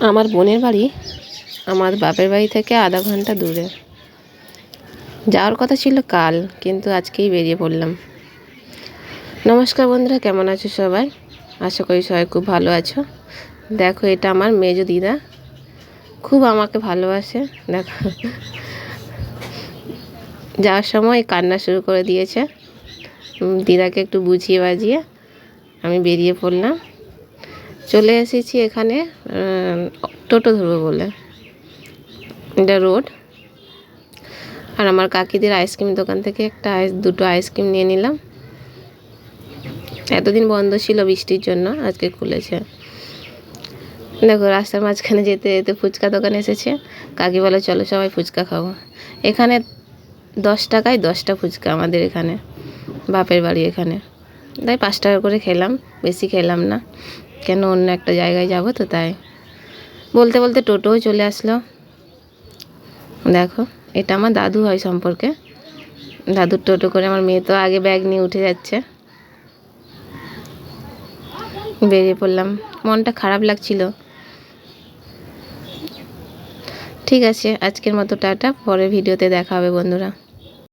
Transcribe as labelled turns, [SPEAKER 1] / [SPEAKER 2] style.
[SPEAKER 1] আমার বোনের বাড়ি আমার বাপের বাড়ি থেকে আধা ঘণ্টা দূরে। যাওয়ার কথা ছিল কাল, কিন্তু আজকেই বেরিয়ে পড়লাম। নমস্কার বন্ধুরা, কেমন আছো সবাই? আশা করি সবাই খুব ভালো আছো। দেখো, এটা আমার মেজো দিদা। খুব আমাকে ভালোবাসে, দেখো। যাওয়ার সময় কান্না শুরু করে দিয়েছে। দিদাকে একটু বুঝিয়ে বাজিয়ে আমি বেরিয়ে পড়লাম। চলে এসেছি এখানে টোটো ধরবো বলে। এটা রোড। আর আমার কাকিদের আইসক্রিম দোকান থেকে একটা আইস, দুটো আইসক্রিম নিয়ে নিলাম। এতদিন বন্ধ ছিল বৃষ্টির জন্য, আজকে খুলেছে। দেখো, রাস্তার মাঝখানে যেতে যেতে ফুচকা দোকান এসেছে। কাকি বলে, চলো সবাই ফুচকা খাব। এখানে দশ টাকায় দশটা ফুচকা আমাদের এখানে, বাপের বাড়ি এখানে। তাই পাঁচ টাকা করে খেলাম, বেশি খেলাম না। কেন অন্য একটা জায়গায় যাব তো তাই। বলতে বলতে টোটোও চলে আসলো। দেখো, এটা আমার দাদু হয় সম্পর্কে। দাদুর টোটো করে আমার মেয়ে তো আগে ব্যাগ নিয়ে উঠে যাচ্ছে। বেরিয়ে পড়লাম। মনটা খারাপ লাগছিল। ঠিক আছে, আজকের মতো টাটা। পরের ভিডিওতে দেখা হবে বন্ধুরা।